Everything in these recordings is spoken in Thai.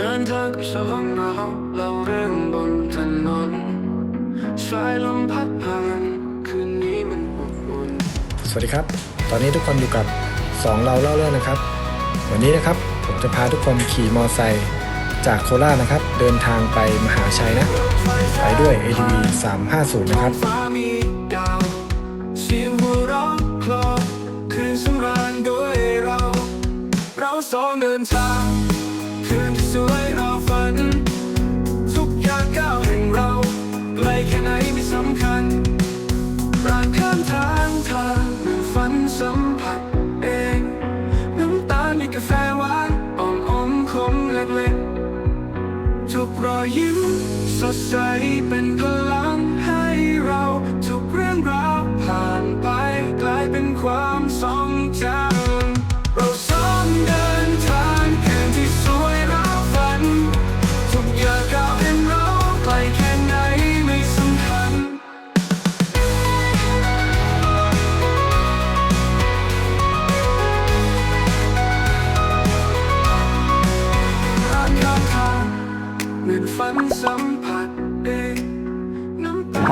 เดินทางกับสองเราเราเรื่องบนถนนสายลมพัดผ่านคืนนี้มันอบอุ่นสวัสดีครับ ตอนนี้ทุกคนอยู่กับ2เราเล่าเรื่องนะครับ วันนี้นะครับผมจะพาทุกคนขี่มอไซค์จากโคราชนะครับ เดินทางไปมหาชัยนะ ไปด้วย ATV 350 นะครับ ฟ้ามีดาวเสียงหัวเราะคลอคืนสำราญด้วยเรา เราสองเดินทาง ยยิ้มสดใสเป็นพลัง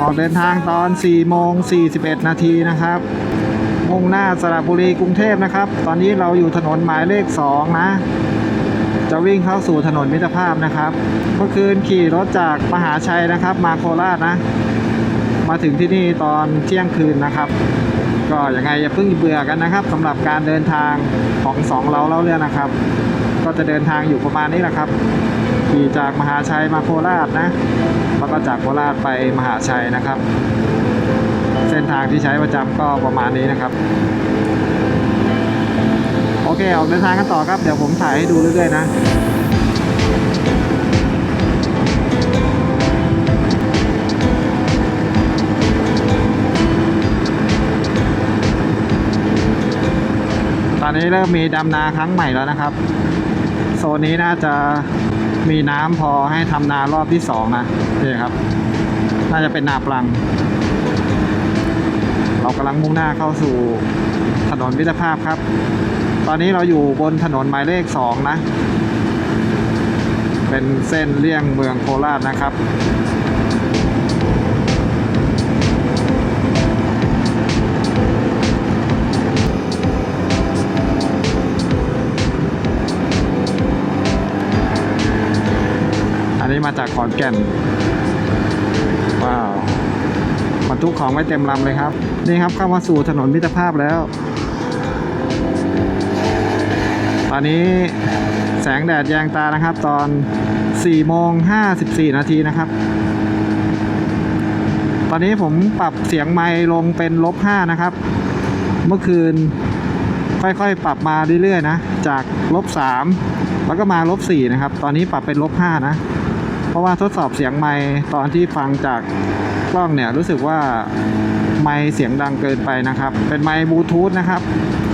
ออกเดินทางตอน 4 โมง 41 นาทีนะครับ มุ่งหน้าสระบุรีกรุงเทพนะครับ ตอนนี้เราอยู่ถนนหมายเลข 2 นะ จะวิ่งเข้าสู่ถนนมิตรภาพนะครับ เมื่อคืนขี่รถจากมหาชัยนะครับ มาโคราชนะ มาถึงที่นี่ตอนเที่ยงคืนนะครับ ก็ยังไงอย่าเพิ่งเบื่อกันนะครับสำหรับการเดินทางของสองเราเล่าเรื่องนะครับ ก็จะเดินทางอยู่ประมาณนี้แหละครับขี่จากมหาชัยมาโคราชนะ แล้วก็จากโคราชไปมหาชัยนะครับ เส้นทางที่ใช้ประจำก็ประมาณนี้นะครับ โอเคออกเดินทางกันต่อครับเดี๋ยวผมถ่ายให้ดูเรื่อยๆนะตอนนี้เริ่มมีดำนาครั้งใหม่แล้วนะครับ โซนนี้น่าจะ มีน้ำพอให้ทำนารอบที่สองนะนี่ครับ น่าจะเป็นนาปลัง เรากำลังมุ่งหน้าเข้าสู่ถนนมิตรภาพครับ ตอนนี้เราอยู่บนถนนหมายเลขสองนะ เป็นเส้นเลี่ยงเมืองโคราชนะครับ นี้มาจากขอนแก่น ว้าวบรรทุกของไว้เต็มลำเลยครับ นี่ครับเข้ามาสู่ถนนมิตรภาพแล้ว ตอนนี้แสงแดดแยงตานะครับ ตอน4โมง54 นาทีนะครับ ตอนนี้ผมปรับเสียงไมค์ลงเป็นลบ5นะครับ เมื่อคืนค่อยๆ ปรับมาเรื่อยๆนะ จากลบ3แล้วก็มาลบ4นะครับ ตอนนี้ปรับเป็นลบ5นะ ราะว่าทดสอบเสียงไม์ตอนที่ฟังจากกล้องเนี่ยรู้สึกว่าไม์เสียงดังเกินไปนะครับ เป็นไม์บลูทูธนะครับ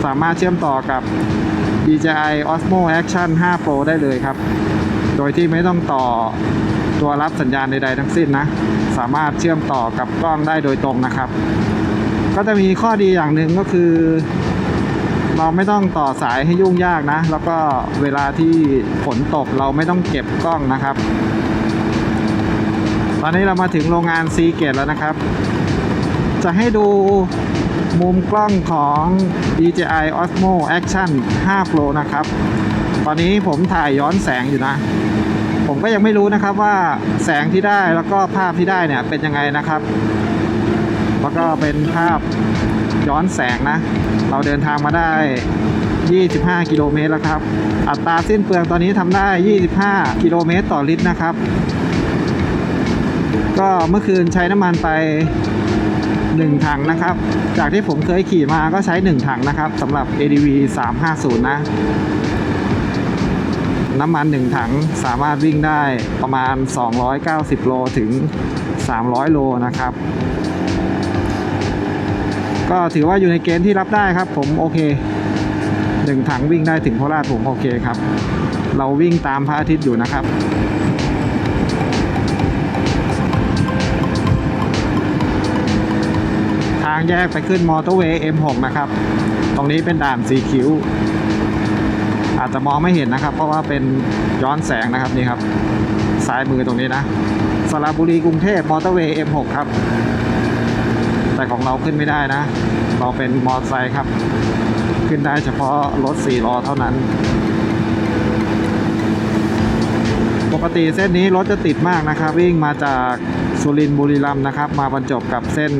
สามารถเชื่อมต่อกับ DJI Osmo Action 5 Pro ได้เลยครับ โดยที่ไม่ต้องต่อตัวรับสัญญาณใดๆทั้งสิ้นนะ สามารถเชื่อมต่อกับกล้องได้โดยตรงนะครับ ก็จะมีข้อดีอย่างหนึ่งก็คือ เราไม่ต้องต่อสายให้ยุ่งยากนะ แล้วก็เวลาที่ฝนตกเราไม่ต้องเก็บกล้องนะครับ ตอนนี้เรามาถึงโรงงานซีเกตแล้วนะครับ จะให้ดูมุมกล้องของ DJI Osmo Action 5 Pro นะครับ ตอนนี้ผมถ่ายย้อนแสงอยู่นะ ผมก็ยังไม่รู้นะครับว่าแสงที่ได้แล้วก็ภาพที่ได้เนี่ยเป็นยังไงนะครับ แล้วก็เป็นภาพย้อนแสงนะ เราเดินทางมาได้ 25 กิโลเมตรแล้วครับ อัตราสิ้นเปลืองตอนนี้ทำได้ 25 กิโลเมตรต่อลิตรนะครับ ก็เมื่อคืนใช้น้ำมันไป 1 ถังนะครับ จากที่ผมเคยขี่มาก็ใช้ 1 ถังนะครับสำหรับ ADV 350 นะ น้ำมัน 1 ถังสามารถวิ่งได้ประมาณ 290 โลถึง 300 โลนะครับ ก็ถือว่าอยู่ในเกณฑ์ที่รับได้ครับ ผมโอเค1ถังวิ่งได้ถึงโคราชผมโอเคครับ เราวิ่งตามพระอาทิตย์อยู่นะครับางแยกไปขึ้นมอเตอร์เวย์ M6 นะครับ ตรงนี้เป็นด่านสีคิ้ว อาจจะมองไม่เห็นนะครับ เพราะว่าเป็นย้อนแสงนะครับนี่ครับ ซ้ายมือตรงนี้นะสระบุรีกรุงเทพมอเตอร์เวย์ M6 ครับ แต่ของเราขึ้นไม่ได้นะ เราเป็นมอเตอร์ไซค์ครับ ขึ้นได้เฉพาะรถ4ล้อเท่านั้นปกติเส้นนี้รถจะติดมากนะครับ วิ่งมาจากสุรินทร์บุรีรัมย์นะครับ มาบรรจบกับเส้น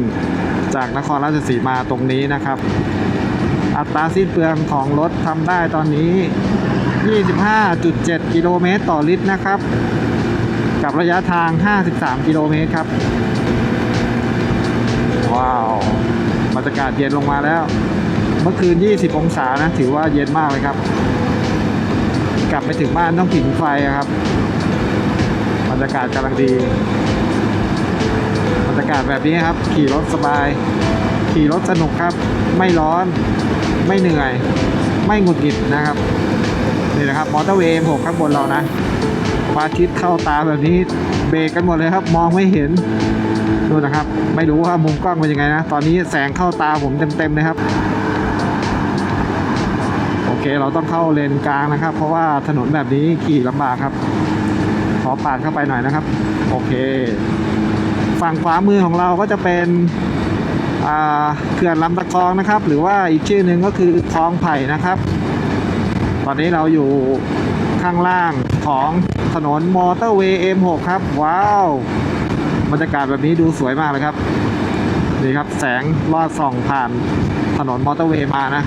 จากนครราชสีมาตรงนี้นะครับ อัตราสิ้นเปลืองของรถทำได้ตอนนี้ 25.7 กิโลเมตรต่อลิตรนะครับ กับระยะทาง 53 กิโลเมตรครับ ว้าวบรรยากาศเย็นลงมาแล้ว เมื่อคืน 20 องศานะ ถือว่าเย็นมากเลยครับ กลับไปถึงบ้านต้องผิงไฟครับ บรรยากาศกำลังดี บรรยากาศแบบนี้ครับ ขี่รถสบาย ขี่รถสนุกครับ ไม่ร้อน ไม่เหนื่อย ไม่หงุดหงิดนะครับ นี่นะครับมอเตอร์เวย์ผมข้างบนเรานะพาทิตย์เข้าตาแบบนี้เบรกกันหมดเลยครับ มองไม่เห็นดูนะครับ ไม่รู้ว่ามุมกล้องเป็นยังไงนะ ตอนนี้แสงเข้าตาผมเต็มๆเลยครับ โอเคเราต้องเข้าเลนกลางนะครับ เพราะว่าถนนแบบนี้ขี่ลำบากครับ ขอปาดเข้าไปหน่อยนะครับ โอเค ฝั่งขวามือของเราก็จะเป็นเขื่อนลำตะกองนะครับ หรือว่าอีกชื่อหนึ่งก็คือคลองไผ่นะครับ ตอนนี้เราอยู่ข้างล่างของถนนมอเตอร์เวย์ M6 ครับ ว้าวบรรยากาศแบบนี้ดูสวยมากเลยครับนี่ครับแสงลอดส่องผ่านถนนมอเตอร์เวย์มานะ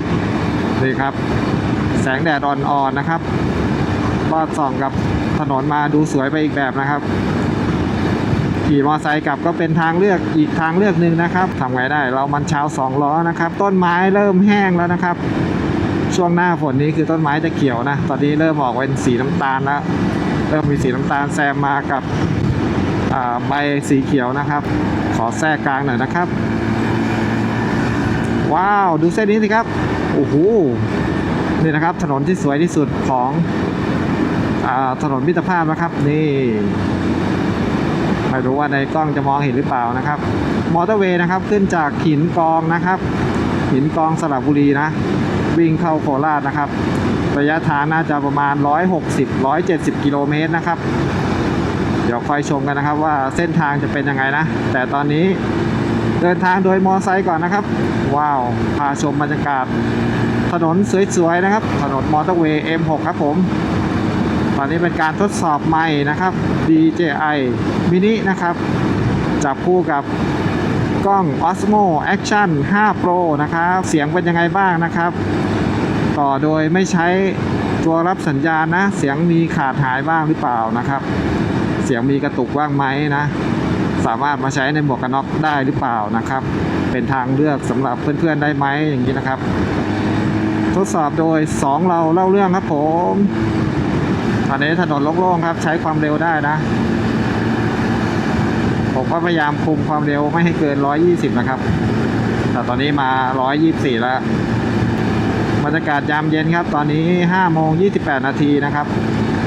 นี่ครับ แสงแดดอ่อนๆนะครับลอดส่องกับถนนมาดูสวยไปอีกแบบนะครับ ขี่มอเตอร์ไซค์กลับก็เป็นทางเลือกอีกทางเลือกหนึ่งนะครับทำไงได้เรามันชาวสองล้อนะครับ ต้นไม้เริ่มแห้งแล้วนะครับ ช่วงหน้าฝนนี้คือต้นไม้จะเขียวนะ ตอนนี้เริ่มออกเป็นสีน้ำตาลแล้ว เริ่มมีสีน้ำตาลแซมมากับใบสีเขียวนะครับ ขอแทรกกลางหน่อยนะครับ ว้าวดูเส้นนี้สิครับโอ้โหนี่นะครับถนนที่สวยที่สุดของอถนนมิตรภาพนะครับ นี่ ไม่รู้ว่าในกล้องจะมองเห็นหรือเปล่านะครับ มอเตอร์เวย์นะครับขึ้นจากหินกองนะครับ หินกองสระบุรีนะ วิ่งเข้าโคราชนะครับ ระยะทางน่าจะประมาณ 160-170 กิโลเมตรนะครับ เดี๋ยวคอยชมกันนะครับว่าเส้นทางจะเป็นยังไงนะ แต่ตอนนี้เดินทางโดยมอไซค์ก่อนนะครับ ว้าวพาชมบรรยากาศถนนสวยๆนะครับ ถนนมอเตอร์เวย์ M6 ครับผม ตอนนี้เป็นการทดสอบใหม่นะครับ DJI Mini นะครับ จับคู่กับกล้อง Osmo Action 5 Pro นะครับ เสียงเป็นยังไงบ้างนะครับ ต่อโดยไม่ใช้ตัวรับสัญญาณนะ เสียงมีขาดหายบ้างหรือเปล่านะครับ เสียงมีกระตุกบ้างไหมนะ สามารถมาใช้ในหมวกกันน็อกได้หรือเปล่านะครับ เป็นทางเลือกสำหรับเพื่อนๆได้ไหมอย่างนี้นะครับ ทดสอบโดย 2 เราเล่าเรื่องครับผม ตอนนี้ถนนโล่งๆครับ ใช้ความเร็วได้นะ ผมก็พยายามคุมความเร็วไม่ให้เกิน 120 นะครับ แต่ตอนนี้มา 124 แล้วบรรยากาศยามเย็นครับ ตอนนี้5โมง28 นาทีนะครับ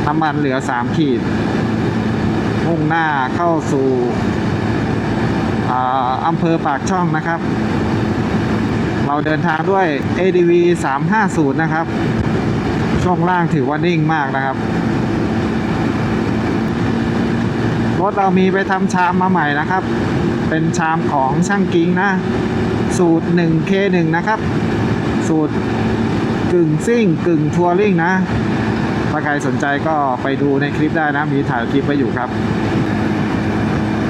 น้ำมันเหลือ 3 ขีด มุ่งหน้าเข้าสู่อ่าอำเภอปากช่องนะครับ เราเดินทางด้วย ADV 350 นะครับ ช่วงล่างถือว่านิ่งมากนะครับ รถเรามีไปทำชามมาใหม่นะครับ เป็นชามของช่างกิ้งนะ สูตร 1K1 นะครับ สูตรกึ่งซิ่งกึ่งทัวริงนะ ถ้าใครสนใจก็ไปดูในคลิปได้นะ มีถ่ายคลิปไว้อยู่ครับ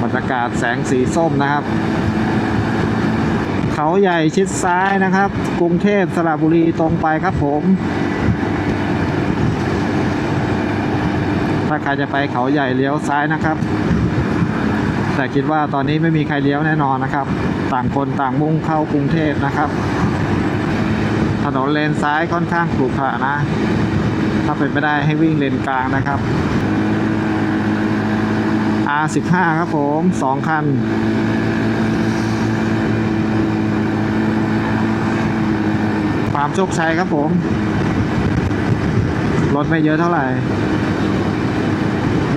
บรรยากาศแสงสีส้มนะครับ เขาใหญ่ชิดซ้ายนะครับ กรุงเทพสระบุรีตรงไปครับผม ถ้าใครจะไปเขาใหญ่เลี้ยวซ้ายนะครับ แต่คิดว่าตอนนี้ไม่มีใครเลี้ยวแน่นอนนะครับ ต่างคนต่างมุ่งเข้ากรุงเทพนะครับ ถนนเลนซ้ายค่อนข้างขรุขระนะ ถ้าเป็นไม่ได้ให้วิ่งเลนกลางนะครับ R15 ครับผมสองคันฟามโชคชัยครับผม รถไม่เยอะเท่าไหร่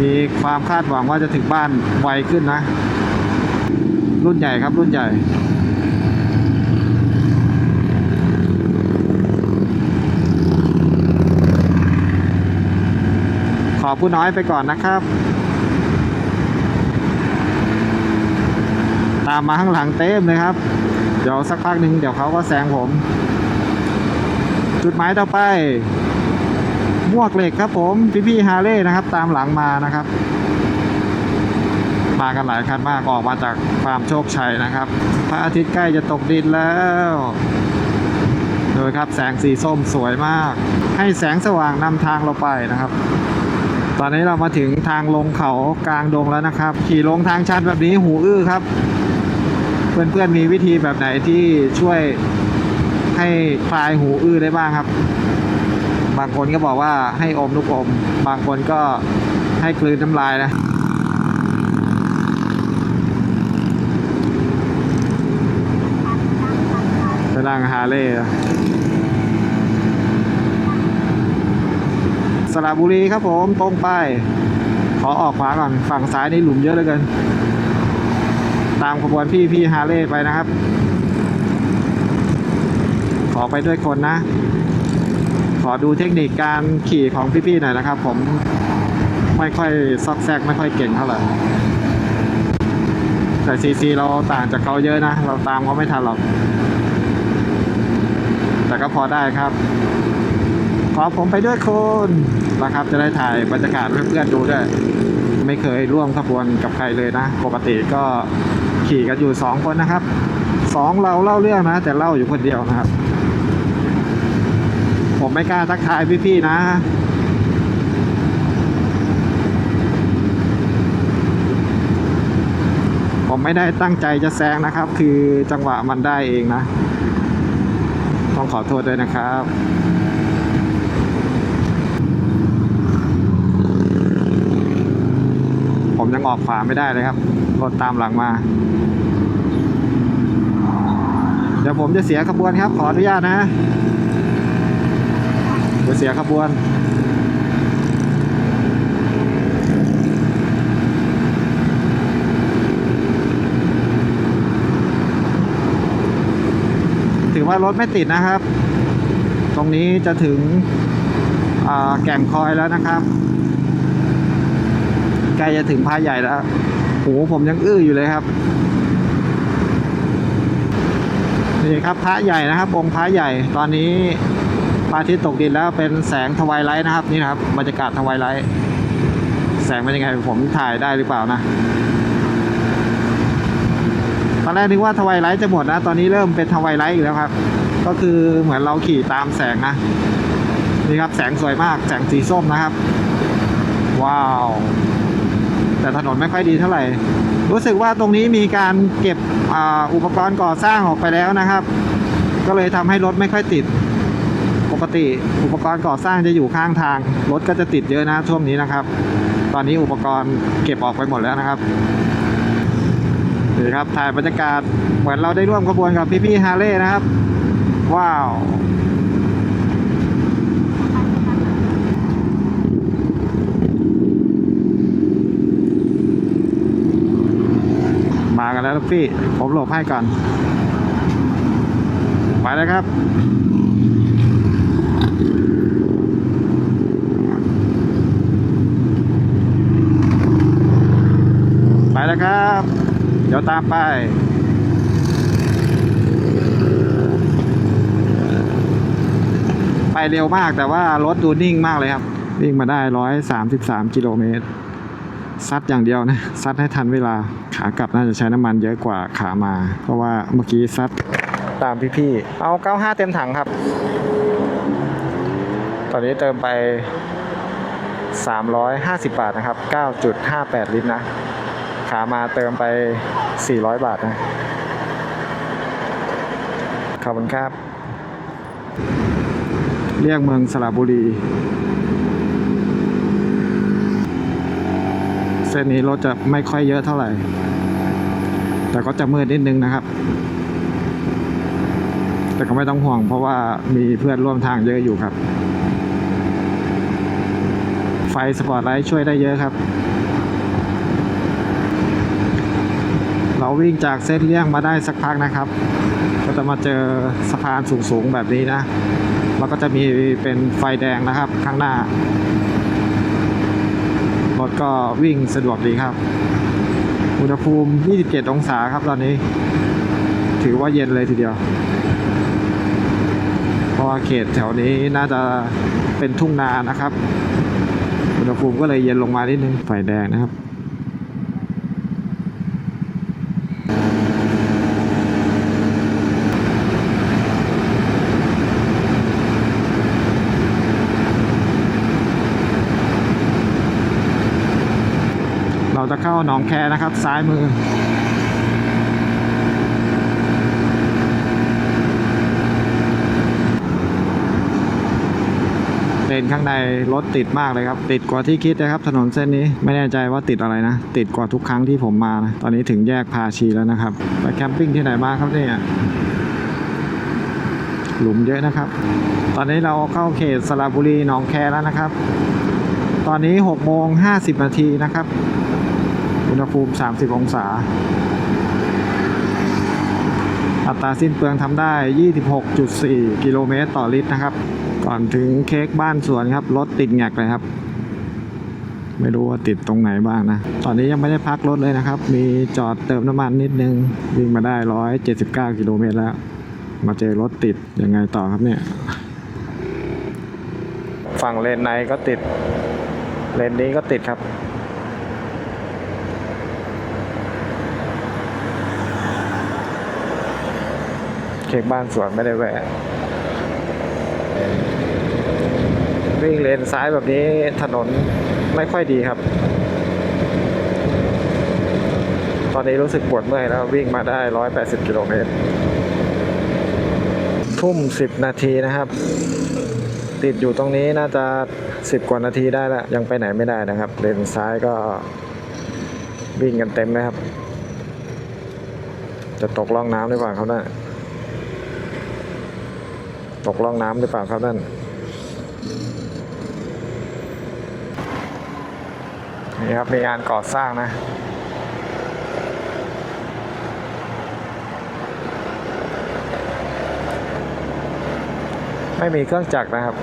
มีความคาดหวังว่าจะถึงบ้านไวขึ้นนะ รุ่นใหญ่ครับรุ่นใหญ่ขอผู้น้อยไปก่อนนะครับ ตามมาข้างหลังเต็มเลยครับ เดี๋ยวสักพักหนึ่งเดี๋ยวเขาก็แซงผม จุดหมายต่อไป มวกเหล็กครับผมพี่พี่ฮาร์เลย์นะครับ ตามหลังมานะครับ มากันหลายคันมากออกมาจากฟาร์มโชคชัยนะครับ พระอาทิตย์ใกล้จะตกดินแล้วดูครับแสงสีส้มสวยมาก ให้แสงสว่างนำทางเราไปนะครับ ตอนนี้เรามาถึงทางลงเขากลางดงแล้วนะครับ ขี่ลงทางชันแบบนี้หูอื้อครับ เพื่อนๆมีวิธีแบบไหนที่ช่วยให้คลายหูอื้อได้บ้างครับางคนก็บอกว่าให้อมลูกอม บางคนก็ให้กลืนน้ำลายนะไปนั่งฮาเลย์อะสระบุรีครับผมตรงไป ขอออกขวาก่อน ฝั่งซ้ายนี่หลุมเยอะเหลือเกิน ตามขบวนพี่พี่ฮาเลย์ไปนะครับ ขอไปด้วยคนนะ ขอดูเทคนิคการขี่ของพี่ๆหน่อยนะครับ ผมไม่ค่อยซอกแซกไม่ค่อยเก่งเท่าไหร่แต่ซีซีเราต่างจากเขาเยอะนะ เราตามเขาไม่ทันหรอก แต่ก็พอได้ครับ ขอผมไปด้วยคนนะครับ จะได้ถ่ายบรรยากาศเพื่อนๆดูด้วย ไม่เคยร่วมขบวนกับใครเลยนะ ปกติก็ขี่กันอยู่สองคนนะครับสองเราเล่าเรื่องนะ แต่เล่าอยู่คนเดียวนะครับ ผมไม่กล้าทักทายพี่ๆนะ ผมไม่ได้ตั้งใจจะแซงนะครับ คือจังหวะมันได้เองนะ ต้องขอโทษด้วยนะครับผมยังออกขวาไม่ได้เลยครับ รถตามหลังมา เดี๋ยวผมจะเสียขบวนครับ ขออนุญาตนะ เสียขบวนถือว่ารถไม่ติดนะครับ ตรงนี้จะถึงแก่งคอยแล้วนะครับ ใกล้จะถึงพาใหญ่แล้วโหผมยังอื้ออยู่เลยครับนี่ครับพระใหญ่นะครับองค์พระใหญ่ตอนนี้ พระอาทิตย์ตกดินแล้วเป็นแสงทวายไลท์นะครับนี่นะครับบรรยากาศทวายไลท์แสงเป็นยังไงผมถ่ายได้หรือเปล่านะตอนแรกนึกว่าทวายไลท์จะหมดนะ ตอนนี้เริ่มเป็นทวายไลท์อีกแล้วครับ ก็คือเหมือนเราขี่ตามแสงนะนี่ครับแสงสวยมากแสงสีส้มนะครับ ว้าว แต่ถนนไม่ค่อยดีเท่าไหร่ รู้สึกว่าตรงนี้มีการเก็บออุปกรณ์ก่อสร้างออกไปแล้วนะครับ ก็เลยทำให้รถไม่ค่อยติด ปกติอุปกรณ์ก่อสร้างจะอยู่ข้างทาง รถก็จะติดเยอะนะช่วงนี้นะครับ ตอนนี้อุปกรณ์เก็บออกไปหมดแล้วนะครับนี่ครับถ่ายบรรยากาศเหมือนเราได้ร่วมขบวนกับพี่ๆฮาร์เลย์นะครับ ว้าวมากันแล้วพี่ ผมหลบให้ก่อน ไปเลยครับ ไปแล้วครับ เดี๋ยวตามไปไปเร็วมากแต่ว่ารถดูนิ่งมากเลยครับวิ่งมาได้ร้อยสามสิบสามกิโลเมตรซัดอย่างเดียวนะซัดให้ทันเวลาขากลับน่าจะใช้น้ำมันเยอะกว่าขามา เพราะว่าเมื่อกี้ซัดตามพี่ๆเอา95เต็มถังครับ ตอนนี้เติมไป 350 บาทนะครับ 9.58 ลิตรนะ ขามาเติมไป 400 บาทนะ ขอบคุณครับ เรียกเมืองสระบุรี เส้นนี้รถจะไม่ค่อยเยอะเท่าไหร่ แต่ก็จะมืดนิดนึงนะครับ แต่ก็ไม่ต้องห่วงเพราะว่ามีเพื่อนร่วมทางเยอะอยู่ครับ ไฟสปอร์ตไลท์ช่วยได้เยอะครับ เรา วิ่งจากเส้นเลี่ยงมาได้สักพักนะครับ ก็จะมาเจอสะพานสูงๆแบบนี้นะแล้วก็จะมีเป็นไฟแดงนะครับข้างหน้ารถก็วิ่งสะดวกดีครับ อุณหภูมิ 27 องศาครับตอนนี้ ถือว่าเย็นเลยทีเดียว เพราะว่าเขตแถวนี้น่าจะเป็นทุ่งนานะครับ อุณหภูมิก็เลยเย็นลงมานิดนึงไฟแดงนะครับ จะเข้าหนองแคนะครับ ซ้ายมือ เลนข้างในรถติดมากเลยครับ ติดกว่าที่คิดนะครับ ถนนเส้นนี้ไม่แน่ใจว่าติดอะไรนะ ติดกว่าทุกครั้งที่ผมมานะ ตอนนี้ถึงแยกพาชีแล้วนะครับ ไปแคมปิ้งที่ไหนมาครับเนี่ยหลุมเยอะนะครับ ตอนนี้เราเข้าเขตสระบุรีหนองแคแล้วนะครับ ตอนนี้6โมง50นาทีนะครับ อุณหภูมิ 30 องศา อัตราสิ้นเปลืองทำได้ 26.4 กิโลเมตรต่อลิตรนะครับ ก่อนถึงเค้กบ้านสวนครับ รถติดแงกเลยครับ ไม่รู้ว่าติดตรงไหนบ้างนะ ตอนนี้ยังไม่ได้พักรถเลยนะครับ มีจอดเติมน้ำมันนิดนึง วิ่งมาได้ 179 กิโลเมตรแล้ว มาเจอรถติดยังไงต่อครับเนี่ยฝั่งเลนในก็ติด เลนนี้ก็ติดครับ เค้กบ้านสวนไม่ได้แวะวิ่งเลนซ้ายแบบนี้ถนนไม่ค่อยดีครับ ตอนนี้รู้สึกปวดเมื่อยแล้ววิ่งมาได้ 180 กิโลเมตร ทุ่ม 10 นาทีนะครับ ติดอยู่ตรงนี้น่าจะ 10 กว่านาทีได้แล้วยังไปไหนไม่ได้นะครับ เลนซ้ายก็วิ่งกันเต็มนะครับ จะตกล่องน้ำหรือเปล่าครับนั่น ตกล่องน้ำหรือเปล่าครับนั่นนี่ครับมีงานก่อสร้างนะไม่มีเครื่องจักรนะครับ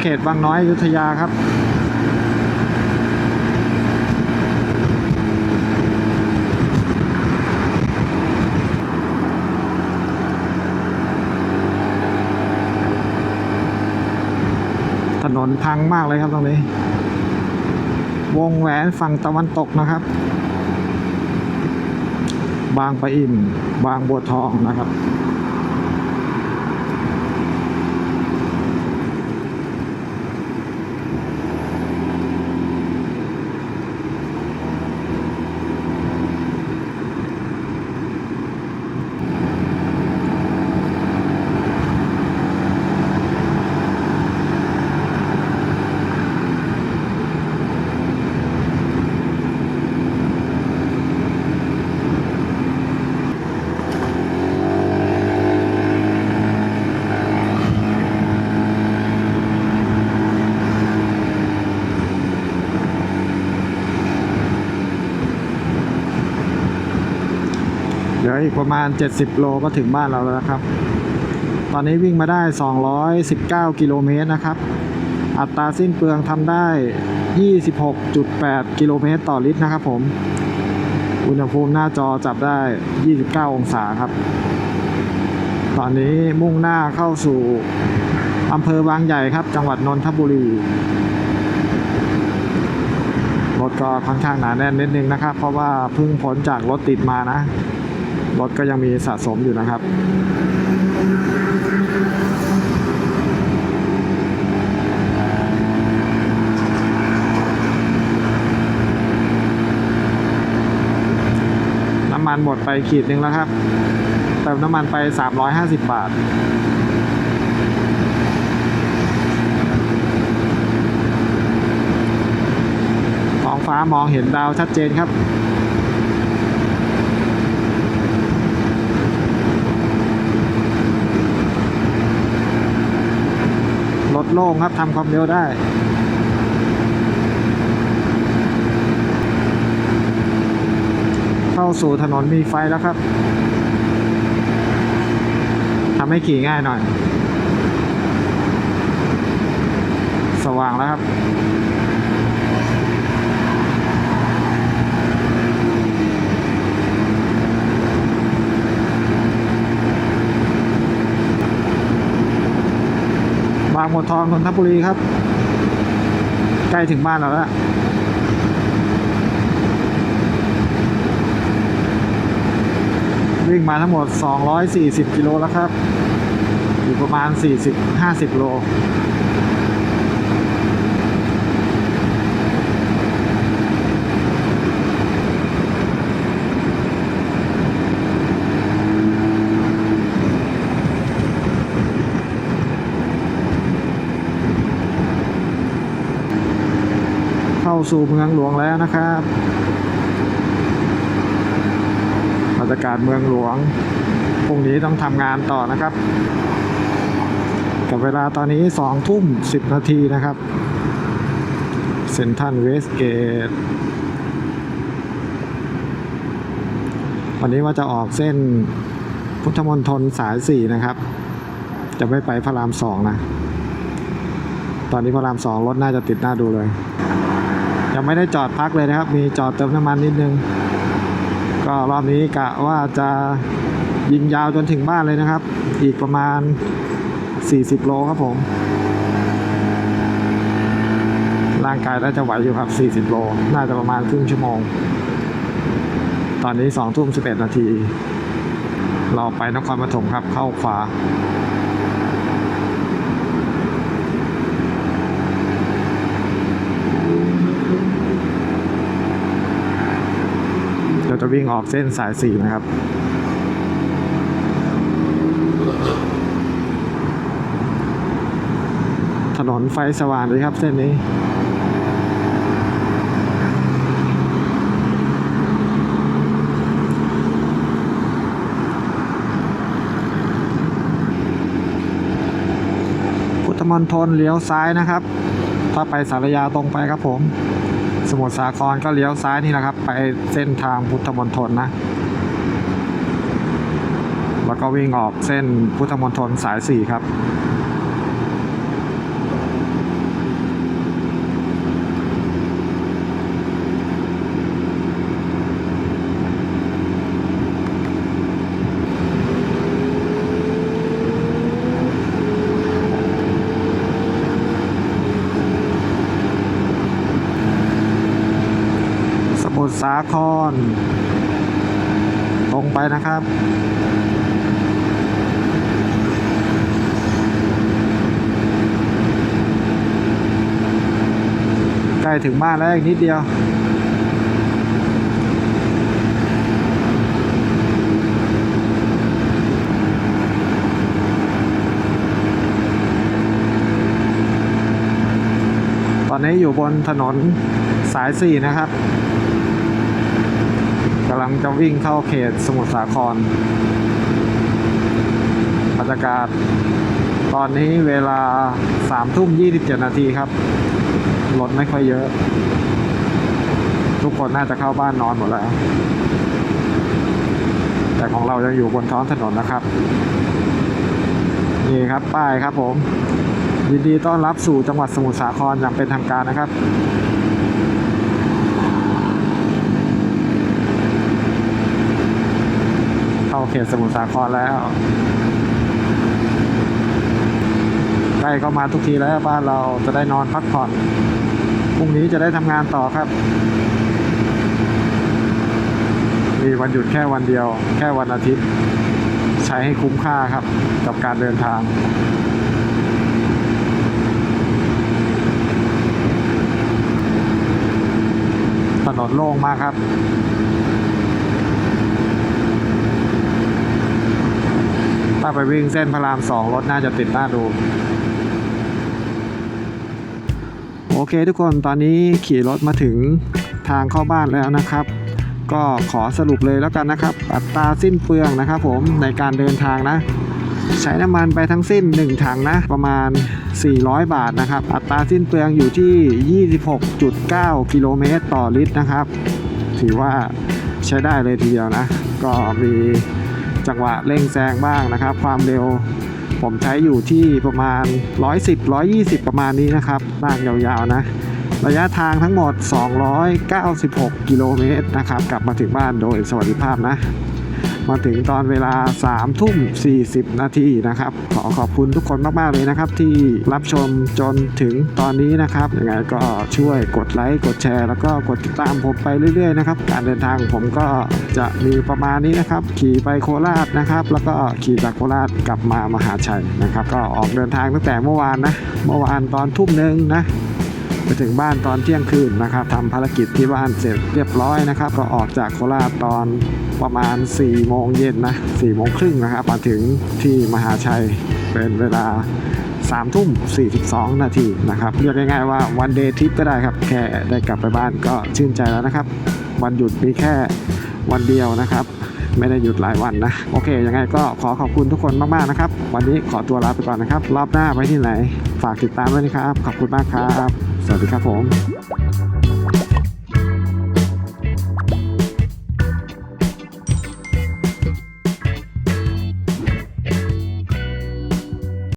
เขตบางน้อยอยุธยาครับถนนพังมากเลยครับตรงนี้ วงแหวนฝั่งตะวันตกนะครับ บางปะอินบางบัวทองนะครับ ออีกประมาณ 70 โลก็ถึงบ้านเราแล้วนะครับ ตอนนี้วิ่งมาได้ 219 กิโลเมตรนะครับ อัตราสิ้นเปลืองทำได้ 26.8 กิโลเมตรต่อลิตรนะครับผม อุณหภูมิหน้าจอจับได้ 29 องศาครับ ตอนนี้มุ่งหน้าเข้าสู่อำเภอบางใหญ่ครับ จังหวัดนนทบุรีรถก็ค่อนข้างหนาแน่นนิดนึงนะครับ เพราะว่าเพิ่งพ้นจากรถติดมานะ รถก็ยังมีสะสมอยู่นะครับน้ำมันหมดไปขีดหนึ่งแล้วครับ เติมน้ำมันไป 350 บาทท้องฟ้ามองเห็นดาวชัดเจนครับ โล่งครับทำความเร็วได้เข้าสู่ถนนมีไฟแล้วครับ ทำให้ขี่ง่ายหน่อย สว่างแล้วครับางบัวทองนนทบุรีครับ ใกล้ถึงบ้านเราแล้ววิ่งมาทั้งหมด 240 กิโลแล้วครับ อยู่ประมาณ 40-50 โล สู่เมืองหลวงแล้วนะครับบรรยากาศเมืองหลวงพรุ่งนี้ต้องทำงานต่อนะครับ กับเวลาตอนนี้สองทุ่มสิบนาทีนะครับเซนทันเวสเกตวันนี้ว่าจะออกเส้นพุทธมณฑลสายสี่นะครับ จะไม่ไปพระรามสองนะ ตอนนี้พระรามสองรถน่าจะติดหน้าดูเลย ยังไม่ได้จอดพักเลยนะครับ มีจอดเติมน้ำมันนิดนึง ก็รอบนี้กะว่าจะยิงยาวจนถึงบ้านเลยนะครับ อีกประมาณ 40 โลครับผม ร่างกายน่าจะไหวอยู่ครับ 40 โล น่าจะประมาณครึ่งชั่วโมง ตอนนี้2ทุ่ม11 นาที เราไปนครปฐมครับเข้าขวา เราจะ วิ่งออกเส้นสายสี่นะครับถนนไฟสว่างเลยครับเส้นนี้ พุทธมณฑลเลี้ยวซ้ายนะครับ ถ้าไปสารยาตรงไปครับผม สมุทรสาครก็เลี้ยวซ้ายนี่แหละครับ ไปเส้นทางพุทธมณฑลนะ แล้วก็วิ่งออกเส้นพุทธมณฑลสายสี่ครับ สาคร ตรงไปนะครับ ใกล้ถึงบ้านแล้วอีกนิดเดียวตอนนี้อยู่บนถนนสายสี่นะครับำลังจะวิ่งเข้าเขตสมุทรสาครบรรยากาศ ตอนนี้เวลาสามทุ่มยี่สิบเจ็ดนาทีครับ รถไม่ค่อยเยอะ ทุกคนน่าจะเข้าบ้านนอนหมดแล้ว แต่ของเรายังอยู่บนท้องถนนนะครับ นี่ครับป้ายครับผม ยินดีต้อนรับสู่จังหวัดสมุทรสาครอย่างเป็นทางการนะครับ เข้าเขตสมุทรสาครแล้วใกล้เข้ามาทุกทีแล้วบ้านเราจะได้นอนพักผ่อนพรุ่งนี้จะได้ทำงานต่อครับ มีวันหยุดแค่วันเดียว แค่วันอาทิตย์ ใช้ให้คุ้มค่าครับ กับการเดินทางถนนโล่งมากครับาไปวิ่งเส้นพระรามสองรถน่าจะติดหน้าดูโอเคทุกคนตอนนี้ขี่รถมาถึงทางเข้าบ้านแล้วนะครับ ก็ขอสรุปเลยแล้วกันนะครับ อัตราสิ้นเปลืองนะครับผมในการเดินทางนะ ใช้น้ำมันไปทั้งสิ้น 1 ถังนะ ประมาณ 400 บาทนะครับ อัตราสิ้นเปลืองอยู่ที่ 26.9 กิโลเมตรต่อลิตรนะครับ ถือว่าใช้ได้เลยทีเดียวนะ ก็มี จังหวะเร่งแซงบ้างนะครับ ความเร็วผมใช้อยู่ที่ประมาณ 110 120 ประมาณนี้นะครับลากยาวๆนะ ระยะทางทั้งหมด 296 กิโลเมตรนะครับ กลับมาถึงบ้านโดยสวัสดิภาพนะ มาถึงตอนเวลา3ทุ่ม 40 นาทีนะครับ ขอขอบคุณทุกคนมาก ๆ เลยนะครับ ที่รับชมจนถึงตอนนี้นะครับยังไงก็ช่วยกดไลค์กดแชร์ แล้วก็กดติดตามผมไปเรื่อย ๆ นะครับ การเดินทางผมก็จะมีประมาณนี้นะครับ ขี่ไปโคราชนะครับ แล้วก็ขี่จากโคราชกลับมามหาชัยนะครับ ก็ออกเดินทางตั้งแต่เมื่อวานนะ เมื่อวานตอนทุ่มหนึ่งนะ ไปถึงบ้านตอนเที่ยงคืนนะครับทำภารกิจที่บ้านเสร็จเรียบร้อยนะครับ ก็ออกจากโคราชตอนประมาณ4โมงเย็นนะ4โมงครึ่งนะครับมาถึงที่มหาชัยเป็นเวลา3ทุ่ม 42 นาทีนะครับเรียกง่ายๆว่าวันเดย์ทริปก็ได้ครับ แค่ได้กลับไปบ้านก็ชื่นใจแล้วนะครับ วันหยุดมีแค่วันเดียวนะครับ ไม่ได้หยุดหลายวันนะ โอเคยังไงก็ขอขอบคุณทุกคนมากๆนะครับ วันนี้ขอตัวลาไปก่อนนะครับ รอบหน้าไปที่ไหน ฝากติดตามด้วยนะครับ ขอบคุณมากครับ สวัสดีครับผม